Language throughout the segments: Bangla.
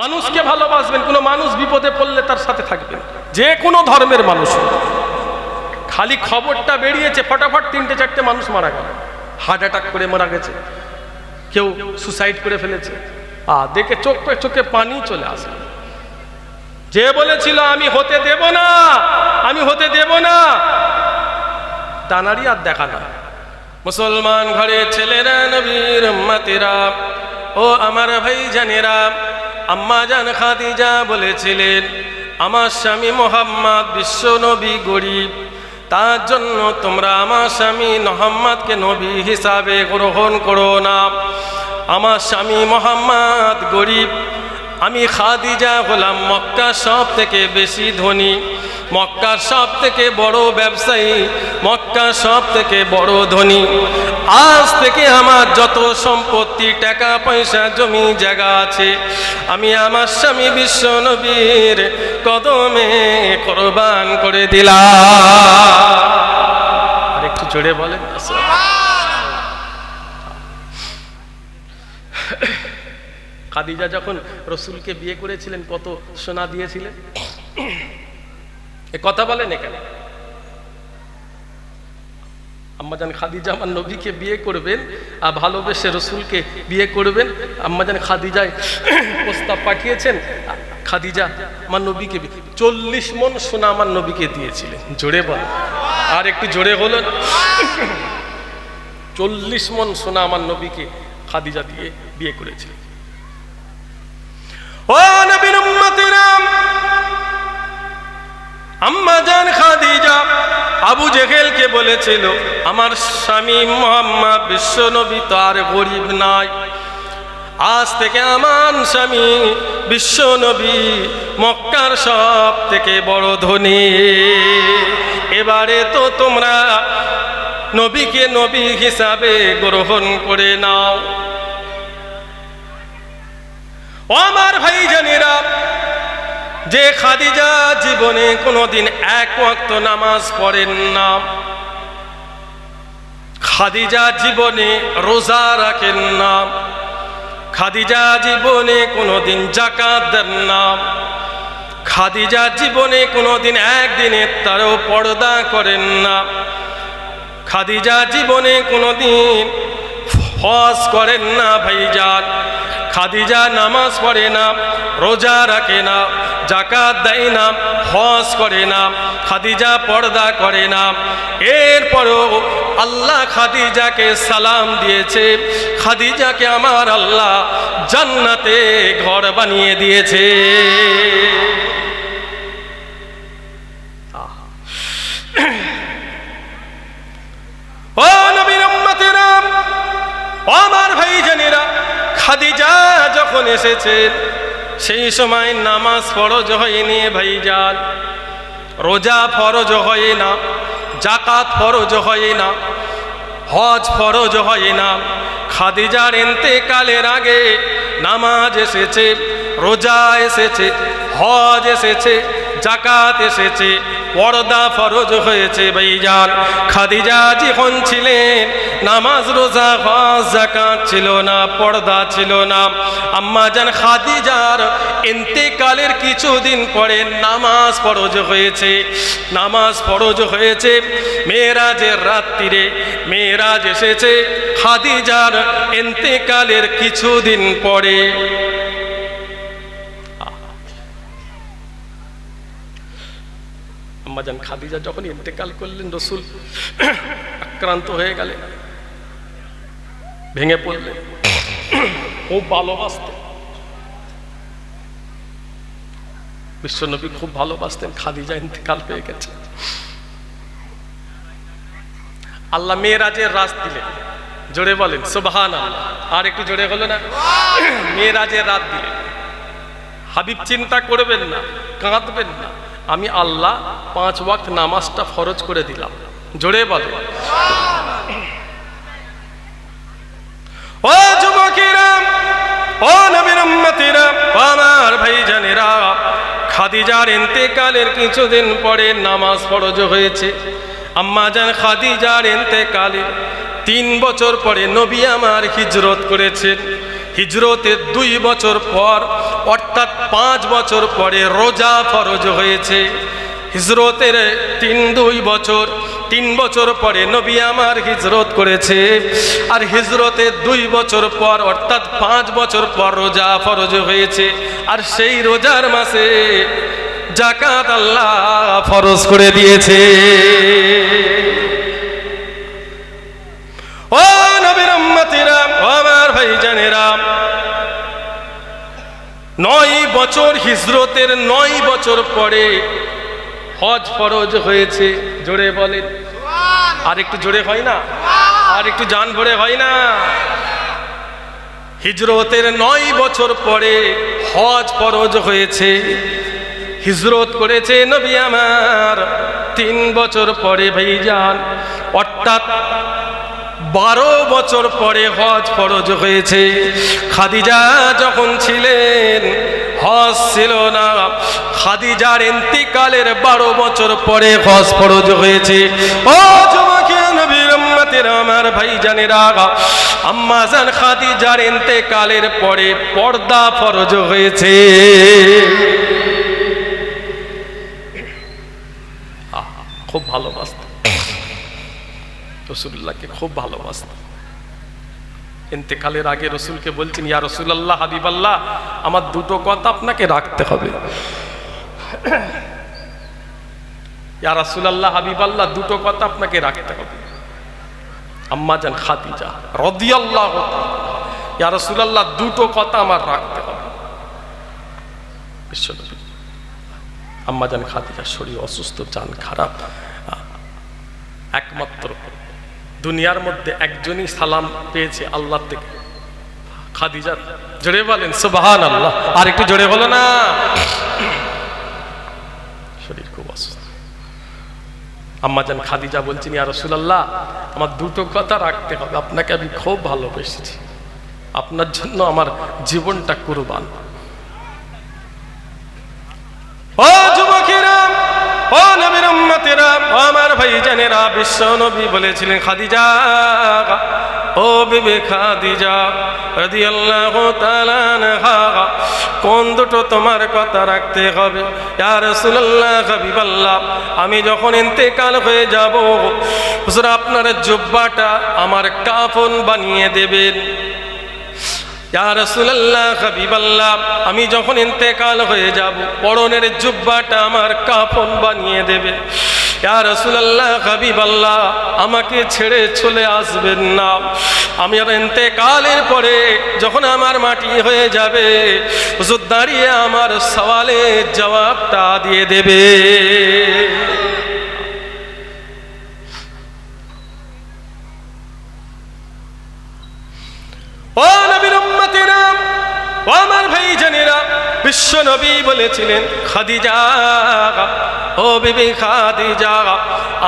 মানুষকে ভালোবাসবেন, কোনো মানুষ বিপদে পড়লে তার সাথে থাকবেন। যে কোনো ধর্মের মানুষ খালি খবরটা বেরিয়েছে, ফটাফট তিনটে চারটে মানুষ মারা গেল। হার্ট অ্যাটাক করে মারা গেছে। কেউ সুসাইড করে ফেলেছে। আ, দেখে চোখ চোখে পানি চলে আসে। যে বলেছিল, আমি হতে দেব না, আমি হতে দেব না। দানারি আর দেখা না মুসলমান ঘরে ছেলেরা, নবীর উম্মতেরা, ও আমার ভাই জানেরা আম্মা জান খাদিজা বলেছিলেন, আমার স্বামী মোহাম্মদ বিশ্ব নবী গরিব। তার জন্য তোমরা আমার স্বামী মোহাম্মদকে নবী হিসাবে গ্রহণ করো না। আমার স্বামী মোহাম্মদ গরিব। আমি খাদিজা হলাম মক্কা সব থেকে বেশি ধনী। মক্কার সব থেকে বড় ব্যবসায়ী মক্কা সব থেকে বড় ধনী। আজ থেকে আমার যত সম্পত্তি, টাকা, পয়সা, জমি, জায়গা আছে, আমি আমার স্বামী বিশ্ব নবীর কদমে কোরবান করে দিলাম। আর একটু জোরে বলেন খাদিজা যখন রসুলকে বিয়ে করেছিলেন, কত সোনা দিয়েছিলেন? এ কথা বলেন এখানে। আম্মাজান খাদিজা আমার নবীকে বিয়ে করবেন আর ভালোবেসে রসুলকে বিয়ে করবেন। আম্মাজান খাদিজায় প্রস্তাব পাঠিয়েছেন, খাদিজা আমার নবীকে চল্লিশ মন সোনা আমার নবীকে দিয়েছিলেন। জোরে বল। আর একটু জোরে হলো চল্লিশ মন সোনা আমার নবীকে খাদিজা দিয়ে বিয়ে করেছিলেন। ও নবীর উম্মতেরা। আম্মা জান খাদিজা আবু আমার স্বামী মোহাম্মদ বিশ্ব নবী তো আর গরিব নাই। আজ থেকে আমার স্বামী বিশ্ব নবী মক্কার সব থেকে বড় ধনী। এবারে তো তোমরা নবীকে নবী হিসাবে গ্রহণ করে নাও। আমার ভাই জানিরা যে খাদিজা জীবনে কোনোদিন এক ওয়াক্ত নামাজ পড়েন না, খাদিজা জীবনে রোজা রাখেন না, খাদিজা জীবনে কোনোদিন জাকাত দেন না, খাদিজা জীবনে কোনোদিন একদিনে তারও পর্দা করেন না, খাদিজা জীবনে কোনোদিন হজ করেন না ভাইজান। খাদিজা নামাজ পড়ে না, রোজা রাখে না জাকাত দেয় না, হজ করে না, খাদিজা পর্দা করে না। এরপরও আল্লাহ খাদিজাকে সালাম দিয়েছে। খাদিজাকে আমার আল্লাহ জান্নাতে ঘর বানিয়ে দিয়েছে ও নবীর উম্মতেরা ও আমার ভাই জানেরা খাদিজা যখন এসেছেন সেই সময় নামাজ ফরজ হয়নি ভাইজান। রোজা ফরজ হয় না জাকাত ফরজ হয় না হজ ফরজ হয় না খাদিজার এন্তেকালের আগে নামাজ এসেছে, রোজা এসেছে, হজ এসেছে জাকাত এসেছে পর্দা ফরজ হয়েছে ভাইজান। খাদিজা যখন ছিলেন, নামাজ রোজা, হজ জাকাত ছিল না, পর্দা ছিল না। আম্মা জান খাদিজার ইন্তেকালের কিছুদিন পরে নামাজ ফরজ হয়েছে। নামাজ ফরজ হয়েছে, মেয়েরাজের রাত্রিরে মেয়েরাজ এসেছে। খাদিজার ইন্তেকালের কিছুদিন পরে আম্মাজান খাদিজা যখন ইন্তেকাল করলেন, রসুল আক্রান্ত হয়ে গেলেন, ভেঙে পড়লেন, খুব ভালোবাসতেন। বিশ্বনবী খুব ভালোবাসতেন, খাদিজা ইন্তেকাল পেয়ে গেছে। আল্লাহ মেয়েরাজের রাজ দিলেন। জোরে বলেন সুবহান আর একটু জোরে হলো না? মেয়েরাজের রাত দিলেন। হাবিব চিন্তা করবেন না, কাঁদবেন না। আমি আল্লাহ পাঁচ ওয়াক্ত নামাজটা ফরজ করে দিলাম। জোরে বলে। খাদিজার কিছুদিন পরে নামাজ হয়েছে। আম্মা খাদিজার তিন বছর পরে হিজরত করেছেন। হিজরতের দুই বছর পর, অর্থাৎ পাঁচ বছর পরে রোজা ফরজ হয়েছে। হিজরতের তিন দুই বছর, তিন বছর পরে নবী আমার হিজরত করেছে। আর হিজরতের দুই বছর পর, অর্থাৎ পাঁচ বছর পর রোজা ফরজ হয়েছে। আর সেই রোজার মাসে জাকাত আল্লাহ ফরজ করে দিয়েছে। নয় বছর হিজরতের, নয় বছর পরে হজ ফরজ হয়েছে। জোরে বলেন। আর একটু জোরে হয় না? আর একটু জান ভরে হয় না? হিজরতের নয় বছর পরে হজ ফরজ হয়েছে। হিজরত করেছে নবী আমার। তিন বছর পরে ভাইজান, অর্থাৎ বারো বছর পরে হজ ফরজ হয়েছে। খাদিজা যখন ছিলেন, হজ ছিল না। খাদিজার ইন্তিকালের বারো বছর পরে হজ ফরজ হয়েছে। ও যুবকে, নবীর উম্মতের আমার ভাই জানেরা আম্মা জান খাদিজার ইন্তেকালের পরে পর্দা ফরজ হয়েছে। খুব ভালোবাসত। রসুল্লাহকে খুব ভালোবাসত। ইন্তেকালের আগে রসুলকে বলছেন, ইয়া রসুল্লাহ হাবিবাল্লাহ, আমার দুটো কথা আপনাকে রাখতে হবে। ইয়া রসুল্লাহ হাবিবাল্লাহ, দুটো কথা আপনাকে রাখতে হবে। আম্মা যান খাদিজা রদিয়াল্লাহ ইয়া রসুল্লাহ দুটো কথা আমার রাখতে হবে। বিশ্বনবী, আম্মা যান খাদিজার শরীর অসুস্থ যান খারাপ একমাত্র দুনিয়ার মধ্যে একজনই সালাম পেয়েছে আল্লাহ থেকে খাদিজা, জোরে বলেন সুবাহান আল্লাহ আর একটু জোরে বলো না। শরীর খুব অসুস্থ। আম্মাজান খাদিজা বলছেন আমার দুটো কথা রাখতে হবে। আপনাকে আমি খুব ভালোবেসেছি। আপনার জন্য আমার জীবনটা কুরবান। ও নবীর উম্মতেরা আমার ভাইজানেরা, বিশ্ব নবী বলেছিলেন, খাদিজা, ও বিবে খাদিজা তাআলা আনহা, কোন দুটো তোমার কথা রাখতে হবে? ইয়া রাসূলুল্লাহ, হাবিবাল্লাহ, আমি যখন ইন্তেকাল হয়ে যাব, হুজুর আপনার জুব্বাটা আমার কাফন বানিয়ে দেবেন। আমি যখন ইন্তেকাল হয়ে যাব, পরনের জুব্বাটা আমার কাফন বানিয়ে দেবে। আমাকে ছেড়ে চলে আসবেন না। আমি আর ইন্তেকালের পরে যখন আমার মাটি হয়ে যাবে দাঁড়িয়ে আমার সওয়ালের জবাবটা দিয়ে দেবে। ও নবীর বিশ্ব নবী বলেছিলেন, খাদিজা, ও বিবি খাদিজা,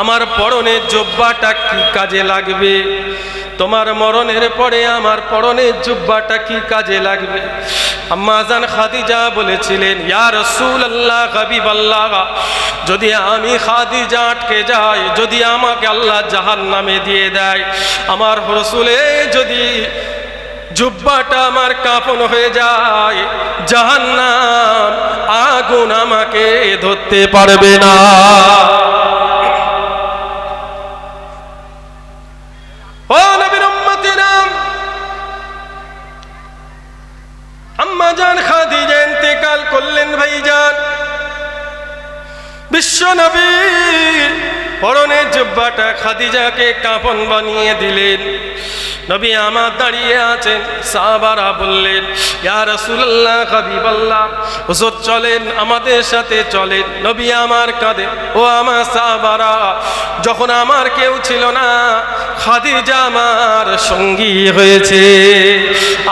আমার পরনের জব্বাটা কি কাজে লাগবে? তোমার মরণের পরে আমার পরনের জুব্বাটা কি কাজে লাগবে? আম্মাজান খাদিজা বলেছিলেন, ইয়া রাসূলুল্লাহ, হাবিবাল্লাহ, যদি আমি খাদিজা আটকে যাই, যদি আমাকে আল্লাহ জাহান নামে দিয়ে দেয়, আমার রসুলে যদি জুব্বাটা আমার কাপন হয়ে যায়। জাহান্নাম আগুন আমাকে ধরতে পারবে না। ও নবীর উম্মতেরা, আম্মা জান খাদিজা ইন্তেকাল করলেন ভাইজান। জুব্বাটা খাদিজাকে কাফন বানিয়ে দিলেন। নবী আমার দাঁড়িয়ে আছেন, সাহাবারা বললেন, ইয়া রাসূলুল্লাহ, হাবিবাল্লাহ, হুজুর চলেন, আমাদের সাথে চলেন। নবী আমার কাঁধে ও আমার সাহাবারা, যখন আমার কেউ ছিল না, খাদিজা আমার সঙ্গী হয়েছে।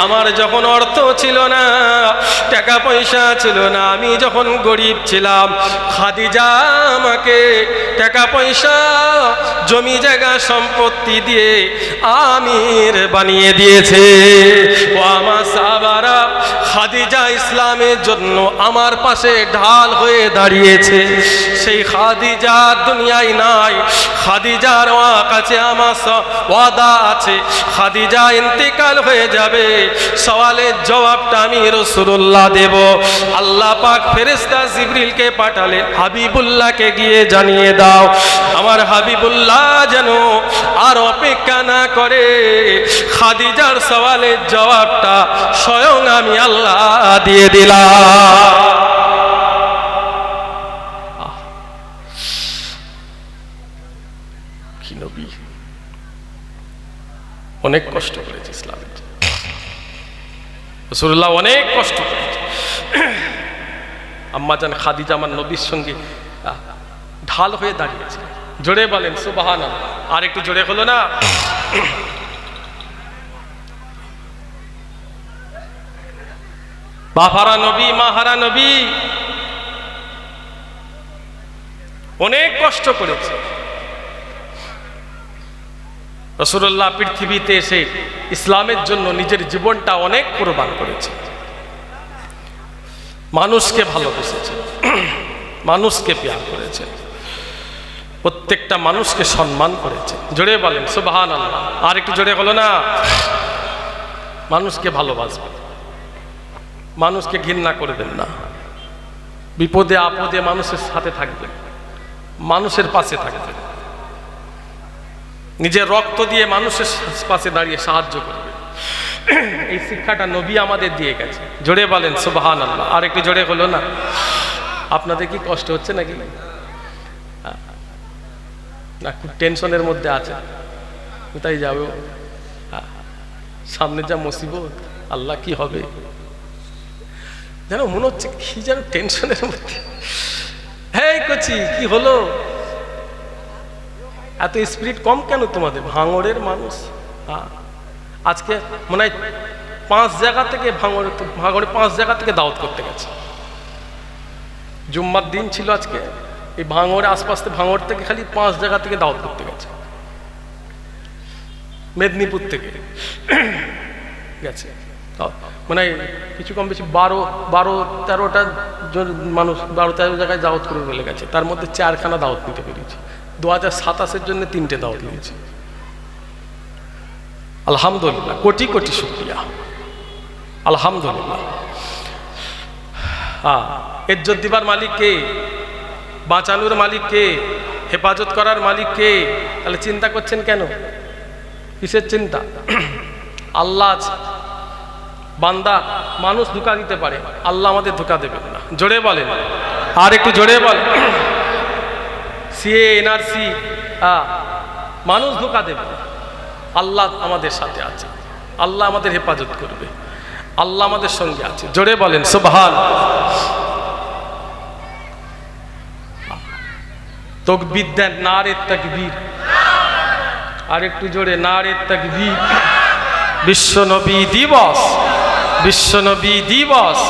আমার যখন অর্থ ছিল না, টাকা পয়সা ছিল না, আমি যখন গরিব ছিলাম, খাদিজা আমাকে টাকা পয়সা, জমি জায়গা সম্পত্তি দিয়ে আমির বানিয়ে দিয়েছে। ও আমার সাবারা খাদিজা ইসলামের জন্য আমার পাশে ঢাল হয়ে দাঁড়িয়েছে। সেই খাদিজা দুনিয়ায় নাই। খাদিজার কাছে আমার ওয়াদা আছে। খাদিজা ইন্তেকাল হয়ে যাবে। সওয়ালের জবাবটা আমি রসুল্লাহ দেব। আল্লাহ পাক ফেরেস্তা জিবরিলকে পাঠালে হাবিবুল্লাহকে গিয়ে জানিয়ে দাও, আমার হাবিবুল্লাহ যেন আর অপেক্ষা না করে। খাদিজার সওয়ালের জবাবটা স্বয়ং আমি আল্লাহ দিয়ে দিলাম অনেক কষ্ট করেছে ইসলামের জন্য। রসুল্লাহ অনেক কষ্ট করেছে। আম্মা জান খাদিজা আমার নবীর সঙ্গে ঢাল হয়ে দাঁড়িয়েছে জোরে বলেন সুবাহান আর একটু জোরে হলো না? বাফারা নবী, মাহারা নবী। অনেক কষ্ট করেছে। রসুল্লাহ পৃথিবীতে এসে ইসলামের জন্য নিজের জীবনটা অনেক কোরবান করেছে। মানুষকে ভালোবেসেছে। মানুষকে পেয়ার করেছে। প্রত্যেকটা মানুষকে সম্মান করেছে। জোরে বলেন সুবাহান আল্লাহ আর একটু জোরে হলো না। মানুষকে ভালোবাসবেন মানুষকে ঘৃণা করবেন না। বিপদে আপদে মানুষের সাথে থাকবেন। মানুষের পাশে থাকবেন। নিজের রক্ত দিয়ে মানুষের পাশে দাঁড়িয়ে সাহায্য করবে এই শিক্ষাটা নবী আমাদের দিয়ে গেছে। জোরে বলেন সুবাহান আল্লাহ আর একটু জোরে হলো না? আপনাদের কি কষ্ট হচ্ছে নাকি? না, খুব টেনশনের মধ্যে আছে। কোথায় যাব? সামনে যা মুসিবত, আল্লাহ কি হবে? যেন মনে হচ্ছে কি যেন টেনশনের মধ্যে। হ্যাঁ কচি, কি হলো? এত স্পিরিট কম কেন তোমাদের? ভাঙড়ের মানুষ। আজকে মনে হয় পাঁচ জায়গা থেকে ভাঙড়ে ভাঙড়ে পাঁচ জায়গা থেকে দাওয়াত করতে গেছে। জুম্মার দিন ছিল আজকে। এই ভাঙড়ে আশপাশ থেকে, ভাঙড় থেকে খালি পাঁচ জায়গা থেকে দাওয়াত করতে গেছে। মেদিনীপুর থেকে গেছে। তাও মানে কিছু কম বেশি বারো বারো, তেরোটা মানুষ, বারো, তেরো জায়গায় দাওয়াত করে বলে গেছে। তার মধ্যে চারখানা দাওয়াত নিতে পেরেছি। দু হাজার সাতাশের জন্য তিনটে দাওয়াত নিয়েছি আলহামদুলিল্লাহ, কোটি কোটি শুক্রিয়া। আলহামদুলিল্লাহ। এজ্জত দিবার মালিক কে? বাঁচানোর মালিক কে? হেফাজত করার মালিক কে? তাহলে চিন্তা করছেন কেন? কিসের চিন্তা? আল্লাহ আছে বান্দা মানুষ ধোকা দিতে পারে, আল্লাহ আমাদের ধোকা দেবেন না। জোরে বলেন। আর একটু জোরে বল সিএ এনআরসি মানুষ ধোকা দেবে আল্লাহ আমাদের সাথে আছে। আল্লাহ আমাদের হেফাজত করবে। আল্লাহ আমাদের সঙ্গে আছে। জোরে বলেন, সুবহান। তকবির দেন নারে তকবীর। আর একটু জোরে নারে তকবীর। বিশ্বনবী দিবস। বিশ্বনবী দিবস,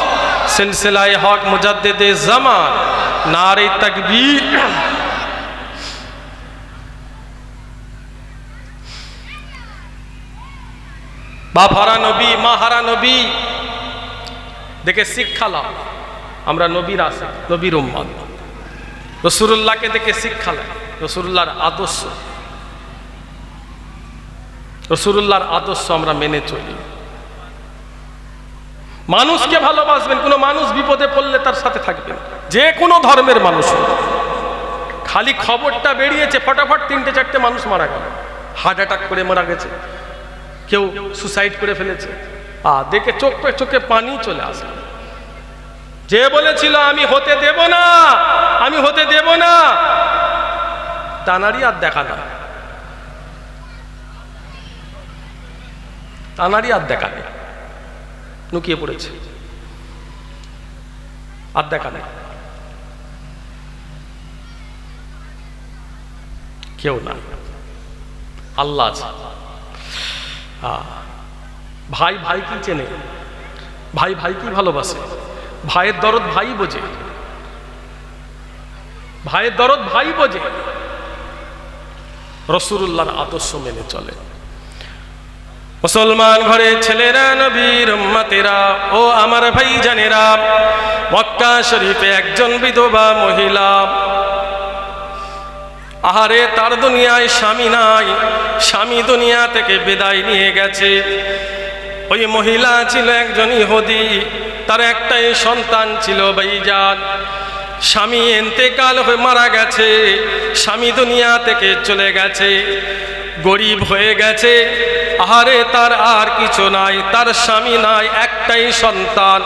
সিলসিলায় হক মুজাদ্দেদে জামান, নারে তকবীর। বাফারা নবী, মাহারা নবী, দেখে শিক্ষা লাভ আমরা নবীর আসে নবীর উম্মাদ রসুল্লাহকে দেখে শিক্ষা লাভ রসুল্লাহর আদর্শ। রসুল্লাহর আদর্শ আমরা মেনে চলি। মানুষকে ভালোবাসবেন, কোনো মানুষ বিপদে পড়লে তার সাথে থাকবেন। যে কোনো ধর্মের মানুষ খালি খবরটা বেরিয়েছে, ফটাফট তিনটে চারটে মানুষ মারা গেল। হার্ট অ্যাটাক করে মারা গেছে। কেউ সুসাইড করে ফেলেছে। আ, দেখে চোখ চোখে পানি চলে আসে যে বলেছিল, আমি হতে দেব না, আমি হতে দেব না। তানারই আর দেখা না তানারই আর দেখা নেই। লুকিয়ে পড়েছে। আর দেখা নেই। কেউ না আল্লাহ আছে। ভাই ভাই কি চেনে? ভাই ভাই কি ভালোবাসে? ভাইয়ের দরদ ভাই বোঝে। ভাইয়ের দরদ ভাই বোঝে। রসুল্লাহর আদর্শ মেনে চলে। মুসলমান ঘরে ছেলেরা, নবীর উম্মতেরা ও আমার ভাই জানেরা মক্কা শরীফে একজন বিধবা মহিলা। আহারে, তার দুনিয়ায় স্বামী নাই, স্বামী দুনিয়া থেকে বিদায় নিয়ে গেছে। ওই মহিলা ছিল একজন ইহুদি, তার একটাই সন্তান ছিল ভাইজান। স্বামী এন্তেকাল হয়ে মারা গেছে, স্বামী দুনিয়া থেকে চলে গেছে। গরিব হয়ে গেছে। আহারে, তার আর কিছু নাই, তার স্বামী নাই, একটাই সন্তান।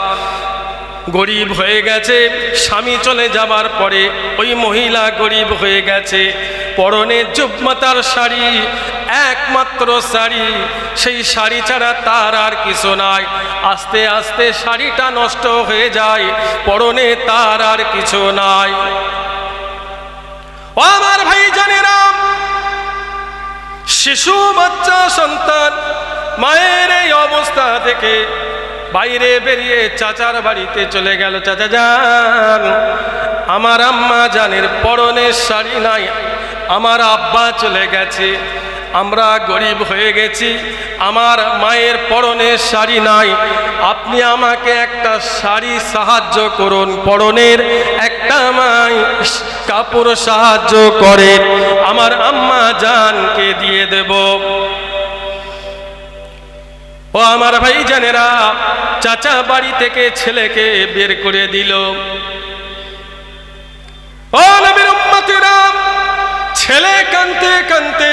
গরিব হয়ে গেছে, স্বামী চলে যাবার পরে ওই মহিলা গরিব হয়ে গেছে। পরনে জুবমাতার শাড়ি, একমাত্র শাড়ি, সেই শাড়ি ছাড়া তার আর কিছু নাই। আস্তে আস্তে শাড়িটা নষ্ট হয়ে যায়, পরনে তার আর কিছু নাই। আমার ভাই জানেরা শিশু, বাচ্চা, সন্তান, মায়ের এই অবস্থা থেকে বাইরে বেরিয়ে চাচার বাড়িতে চলে গেল। চাচা যান, আমার আম্মা জানের পরনের শাড়ি নাই, আমার আব্বা চলে গেছে। আমরা গরিব হয়ে গেছি, আমার মায়ের পরনের শাড়ি নাই, আপনি আমাকে একটা শাড়ি সাহায্য করুন, পরনের একটা মাই কাপড় সাহায্য করে আমার আম্মা জানকে দিয়ে দেব। ও আমার ভাই জানেরা চাচা বাড়ি থেকে ছেলেকে বের করে দিল। ও ছেলে কানতে কানতে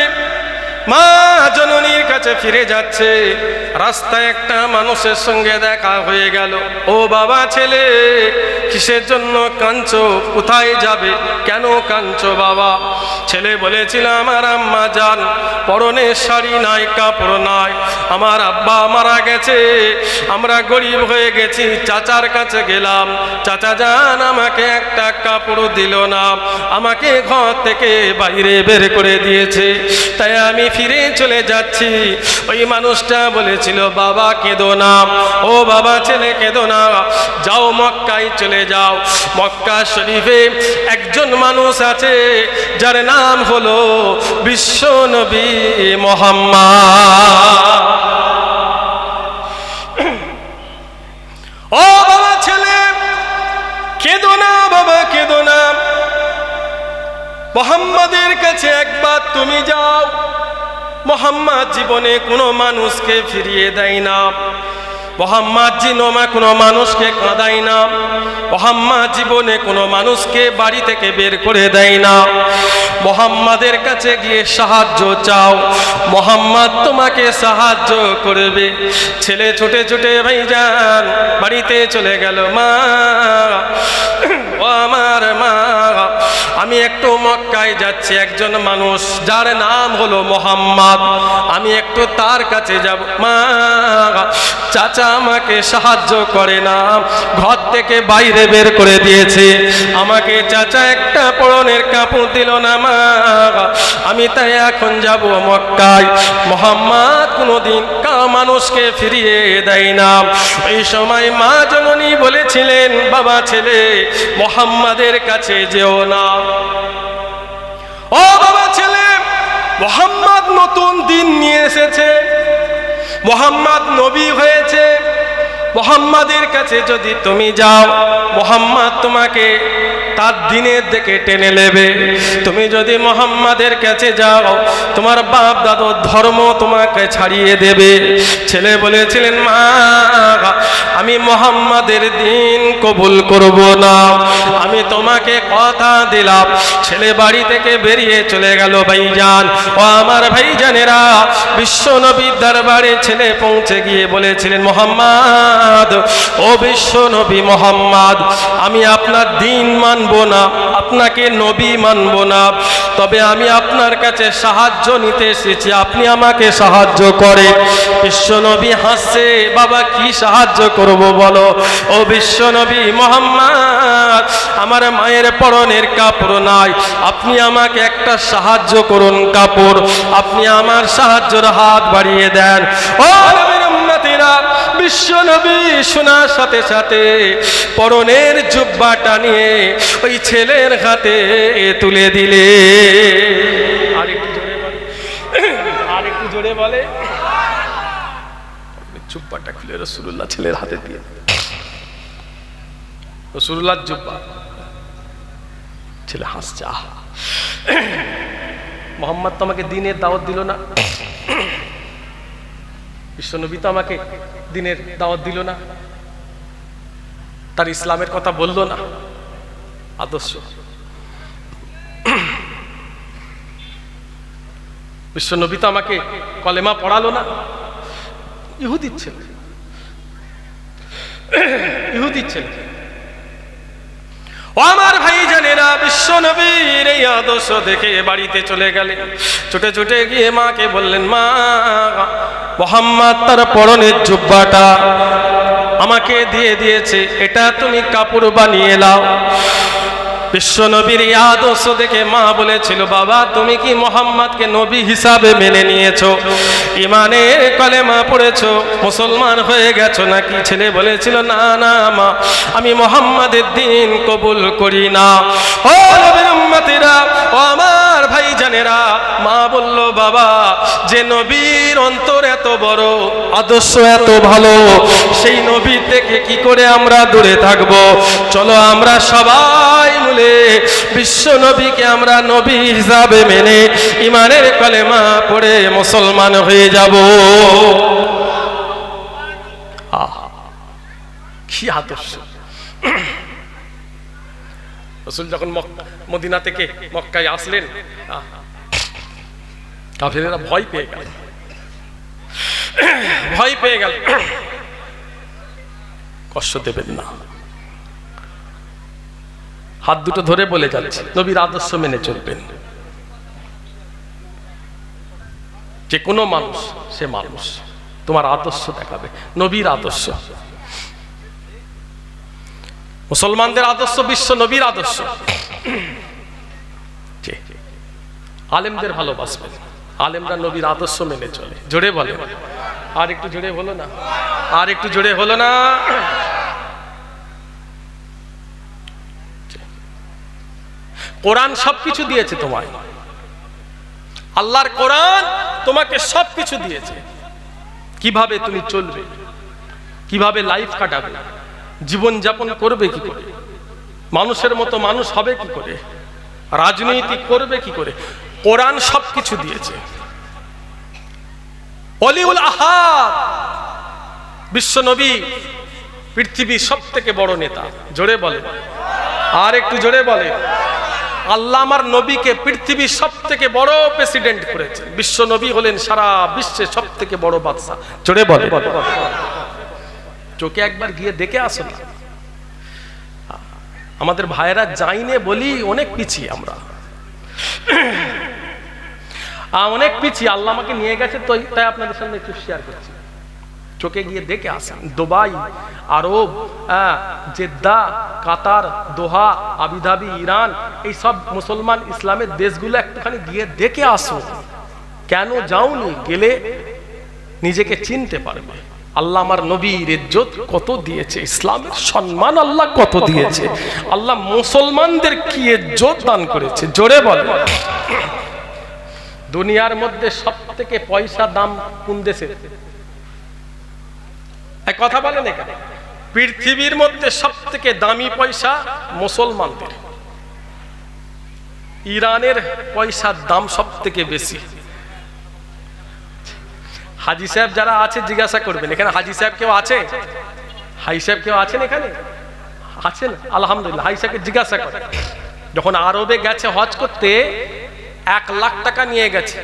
মা জননীর কাছে ফিরে যাচ্ছে। রাস্তায় একটা মানুষের সঙ্গে দেখা হয়ে গেল। ও বাবা ছেলে, কিসের জন্য কাঞ্চ কোথায় যাবে? কেন কাঞ্চ বাবা? ছেলে বলেছিল, আমার আম্মা যান। পরনে শাড়ি নাই, কাপড় নাই। আমার আব্বা মারা গেছে। আমরা গরিব হয়ে গেছি। চাচার কাছে গেলাম। চাচা যান, আমাকে একটা কাপড় দিল না। আমাকে ঘর থেকে বাইরে বের করে দিয়েছে। তাই আমি ফিরে চলে যাচ্ছি। ওই মানুষটা বলেছিল, বাবা, কেঁদো না। ও বাবা, ছেলে, কেঁদো না। যাও মক্কায় চলে যাও। মক্কা শরীফে একজন মানুষ আছে, যার নাম হলো বিশ্ব নবী ও বাবা, ছেলে, কেঁদো না, বাবা, কেঁদো না। মোহাম্মদের কাছে একবার তুমি যাও। মোহাম্মদ জীবনে কোনো মানুষকে ফিরিয়ে দেয় না। মোহাম্মদ জিনোমা কোনো মানুষকে কাঁদায় না। মোহাম্মদ জীবনে কোনো মানুষকে বাড়ি থেকে বের করে দেয় না। মোহাম্মদের কাছে গিয়ে সাহায্য চাও। মোহাম্মদ তোমাকে সাহায্য করবে। ছেলে ছুটে ছুটে ভাই যান বাড়িতে চলে গেল মা। আমার মা। আমি একটু মক্কায় যাচ্ছি, একজন মানুষ, যার নাম হলো মোহাম্মদ। আমি একটু তার কাছে যাব। মা চাচা আমাকে সাহায্য করে না। ঘর থেকে বাইরে বের করে দিয়েছে। আমাকে চাচা একটা পরনের কাপড় দিল না মা। আমি তাই এখন যাব মক্কায়। মোহাম্মদ কোনোদিন কা মানুষকে ফিরিয়ে দেয় না। এই সময় মা জননী বলেছিলেন, বাবা ছেলে, মোহাম্মদের কাছে যেও না। ও বাবা ছেলে, মোহাম্মদ নতুন দিন নিয়ে এসেছে। মোহাম্মদ নবী হয়েছে। মোহাম্মদের কাছে যদি তুমি যাও, মোহাম্মদ তোমাকে তার দিনের দিকে টেনে নেবে। তুমি যদি মোহাম্মদের কাছে যাও, তোমার বাপ দাদুর ধর্ম তোমাকে ছাড়িয়ে দেবে। ছেলে বলেছিলেন, মা আমি মোহাম্মদের দিন কবুল করব না। আমি তোমাকে কথা দিলাম, ছেলে বাড়ি থেকে বেরিয়ে চলে গেল ভাইজান। ও আমার ভাইজানেরা, বিশ্ব নবীর দরবারে ছেলে পৌঁছে গিয়ে বলেছিলেন, মোহাম্মদ, ও বিশ্ব নবী মোহাম্মদ, আমি আপনার দিন মানব না, আপনাকে নবী মানব না। তবে আমি আপনার কাছে সাহায্য নিতে এসেছি, আপনি আমাকে সাহায্য করে বিশ্ব নবী হাসছে, বাবা, কি সাহায্য করব বলো? ও বিশ্ব নবী মোহাম্মদ, আমার মায়ের পরনের কাপড় নাই। আপনি আমাকে একটা সাহায্য করুন কাপড়। আপনি আমার সাহায্যের হাত বাড়িয়ে দেন। ও নবীর উম্মতিরা, বিশ্ব নবী শোনার সাথে সাথে পরনের জুব্বাটা নিয়ে ওই ছেলের হাতে তুলে দিলে। আরেকটু জোরে বলে। আরেকটু জোরে বলে। জুব্বাটা খুলে রসুল্লাহ ছেলের হাতে দিয়ে রসুল্লাহ জুব্বা। ছেলে হাসছে, আহ। মোহাম্মদ তো আমাকে দিনের দাওয়াত দিল না। বিশ্বনবী তো আমাকে দিনের দাওয়াত দিল না। তার ইসলামের কথা বলল না। আদর্শ। বিশ্বনবী তো আমাকে কলেমা পড়ালো না। ইহুদির ছেলে। ইহুদির ছেলে। ও আমার ভাই জানেরা, বিশ্ব নবীর এই আদর্শ দেখে বাড়িতে চলে গেলে ছুটে ছুটে গিয়ে মাকে বললেন, মা, মোহাম্মদ তার পরনের জুব্বাটা আমাকে দিয়ে দিয়েছে, এটা তুমি কাপড় বানিয়ে লাও বিশ্ব নবীর আদর্শ দেখে মা বলেছিল, বাবা, তুমি কি মোহাম্মদকে নবী হিসাবে মেনে নিয়েছো? ইমানের কলেমা পড়েছো? মুসলমান হয়ে গেছো নাকি? ছেলে বলেছিল, না না, মা, আমি মোহাম্মদের দিন কবুল করি না। ও নবীর উম্মতিরা, ও আমার ভাই জানেরা, মা বলল, বাবা, যে নবীর অন্তর এত বড়, আদর্শ এত ভালো, সেই নবী থেকে কি করে আমরা দূরে থাকব? চলো আমরা সবাই মিলে বিশ্ব নবীকে আমরা নবী হিসাবে মেনে ইমানের কলেমা পড়ে মুসলমান হয়ে যাব। কি আদর্শ। রসুল যখন মদিনা থেকে মক্কায় আসলেন কাফেরেরা ভয় পেয়ে গেল। ভয় পেয়ে গেল। কষ্ট দেবেন না। হাত দুটো ধরে বলে যাচ্ছে, নবীর আদর্শ মেনে চলবেন। যে কোনো মানুষ, সে মানুষ। তোমার আদর্শ দেখাবে, নবীর আদর্শ। মুসলমানদের আদর্শ বিশ্ব নবীর আদর্শ। আলেমদের ভালোবাসবেন। আলেমরা নবীর আদর্শ মেনে চলে। জোরে বলে। আর একটু জোরে হলো না? আর একটু জোরে হলো না? কোরআন সবকিছু দিয়েছে তোমায়। আল্লাহর কোরআন তোমাকে সবকিছু দিয়েছে। কীভাবে তুমি চলবে? কীভাবে লাইফ কাটাবে? জীবন যাপন করবে কি করে? মানুষের মতো মানুষ হবে কি করে? রাজনীতি করবে কি করে? কোরআন সবকিছু দিয়েছে। অলিউল আহাদ বিশ্বনবী পৃথিবীর সব থেকে বড় নেতা। জোরে বলে। আর একটু জোরে বলে। আল্লাহ আমার নবীকে পৃথিবীর সব থেকে বড় প্রেসিডেন্ট করেছে। বিশ্ব নবী হলেন সারা বিশ্বের সব থেকে বড় বাদশাহ। জোরে বলে। চোখে একবার গিয়ে দেখে আসো না। আমাদের ভাইয়েরা যাইনে বলি অনেক পিছিয়ে আমরা। অনেক পিছিয়ে আল্লাহ আমাকে নিয়ে গেছে, তো তাই আপনাদের সামনে একটু শেয়ার করছি। চোখে গিয়ে দেখে আসেন। দুবাই, আরব Jeddah, Qatar, Doha, Abu Dhabi, Iran, এই সব মুসলমান ইসলামের দেশগুলো একটুখানি গিয়ে দেখে আসো কেন যাওনি? গেলে নিজেকে চিনতে পারবে। আল্লাহ আমার নবীর ইজ্জত কত দিয়েছে? ইসলামের সম্মান আল্লাহ কত দিয়েছে? আল্লাহ মুসলমানদের কি ইজ্জত দান করেছে? জোরে বলে। দুনিয়ার মধ্যে সব থেকে পয়সা দাম কোন দেশে? কথা বলেন এখানে পৃথিবীর মধ্যে সব থেকে দামি পয়সা মুসলমানদের। ইরানের পয়সার দাম সব থেকে বেশি। হাজি সাহেব যারা আছে, জিজ্ঞাসা করবেন এখানে হাজি সাহেব কেউ আছে? হাই সাহেব কেউ আছেন এখানে? আছেন, আলহামদুলিল্লাহ। হাই সাহেবকে জিজ্ঞাসা করে। যখন আরবে গেছে হজ করতে, এক লাখ টাকা নিয়ে গেছে।